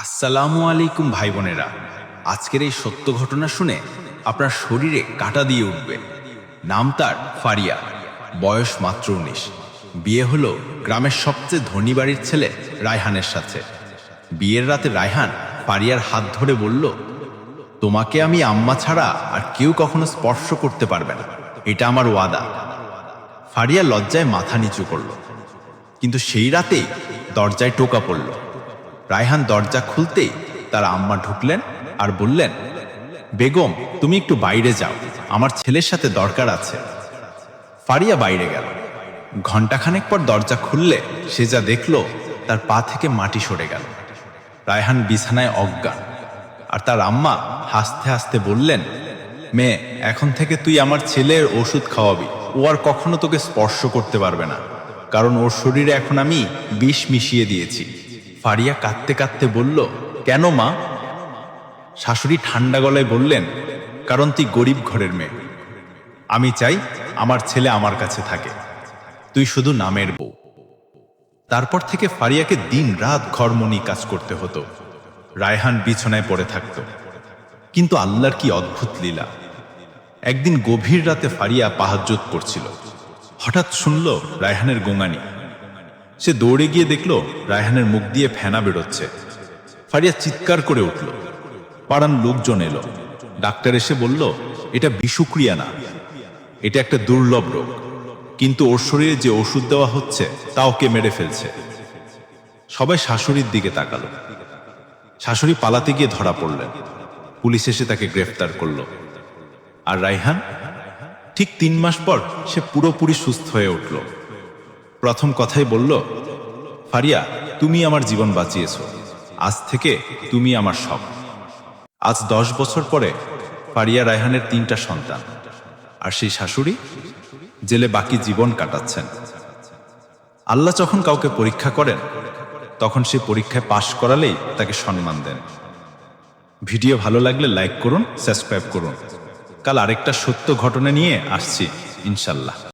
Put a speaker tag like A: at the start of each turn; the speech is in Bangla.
A: আসসালামু আলাইকুম ভাই বোনেরা। আজকের এই সত্য ঘটনা শুনে আপনার শরীরে কাটা দিয়ে উঠবে। নাম তার ফারিয়া, বয়স মাত্র উনিশ। বিয়ে হলো গ্রামের সবচেয়ে ধনী বাড়ির ছেলে রায়হানের সাথে। বিয়ের রাতে রায়হান ফারিয়ার হাত ধরে বলল, তোমাকে আমি আম্মা ছাড়া আর কেউ কখনো স্পর্শ করতে পারবে না। এটা আমার ওয়াদা। ফারিয়া লজ্জায় মাথা নিচু করল। কিন্তু সেই রাতেই দরজায় টোকা পড়ল। রায়হান দরজা খুলতেই তার আম্মা ঢুকলেন আর বললেন, বেগম, তুমি একটু বাইরে যাও। আমার ছেলের সাথে দরকার আছে। ফারিয়া বাইরে গেল। ঘণ্টাখানেক পর দরজা খুললে সে যা দেখল, তার পা থেকে মাটি সরে গেল। রায়হান বিছানায় অজ্ঞান। আর তার আম্মা হাসতে হাসতে বললেন, মেয়ে, এখন থেকে তুই আমার ছেলের ওষুধ খাওয়াবি। ও আর কখনো তোকে স্পর্শ করতে পারবে না। কারণ ওর শরীরে এখন আমি বিষ মিশিয়ে দিয়েছি। ফারিয়া কাঁদতে কাঁদতে বলল, কেন মা? শাশুড়ি ঠান্ডা গলায় বললেন, কারণ তুই গরিব ঘরের মেয়ে। আমি চাই আমার ছেলে আমার কাছে থাকে। তুই শুধু নামের বউ। তারপর থেকে ফারিয়াকে দিন রাত ঘরমনি কাজ করতে হতো। রায়হান বিছানায় পড়ে থাকত। কিন্তু আল্লাহর কি অদ্ভুত লীলা। একদিন গভীর রাতে ফারিয়া পাহাজ্জত করছিল। হঠাৎ শুনল রায়হানের গোঙানি। সে দৌড়ে গিয়ে দেখল রায়হানের মুখ দিয়ে ফেনা বেরোচ্ছে। ফারিয়া চিৎকার করে উঠল। পাড়ান লোকজন এলো। ডাক্তার এসে বলল, এটা বিষুক্রিয়া না। এটা একটা দুর্লভ রোগ। কিন্তু ওর শরীরে যে ওষুধ দেওয়া হচ্ছে তা ওকে মেরে ফেলছে? সবাই শাশুড়ির দিকে তাকালো। শাশুড়ি পালাতে গিয়ে ধরা পড়লেন। পুলিশ এসে তাকে গ্রেফতার করল। আর রাইহান ঠিক তিন মাস পর সে পুরোপুরি সুস্থ হয়ে উঠল। প্রথম কথাই বলল, ফারিয়া, তুমি আমার জীবন বাঁচিয়েছ। আজ থেকে তুমি আমার সব। আজ দশ বছর পরে ফারিয়া রায়হানের তিনটা সন্তান, আর সেই শাশুড়ি জেলে বাকি জীবন কাটাচ্ছেন। আল্লাহ যখন কাউকে পরীক্ষা করেন, তখন সে পরীক্ষায় পাশ করালেই তাকে সম্মান দেন। ভিডিও ভালো লাগলে লাইক করুন, সাবস্ক্রাইব করুন। কাল আরেকটা সত্য ঘটনা নিয়ে আসছি, ইনশাল্লাহ।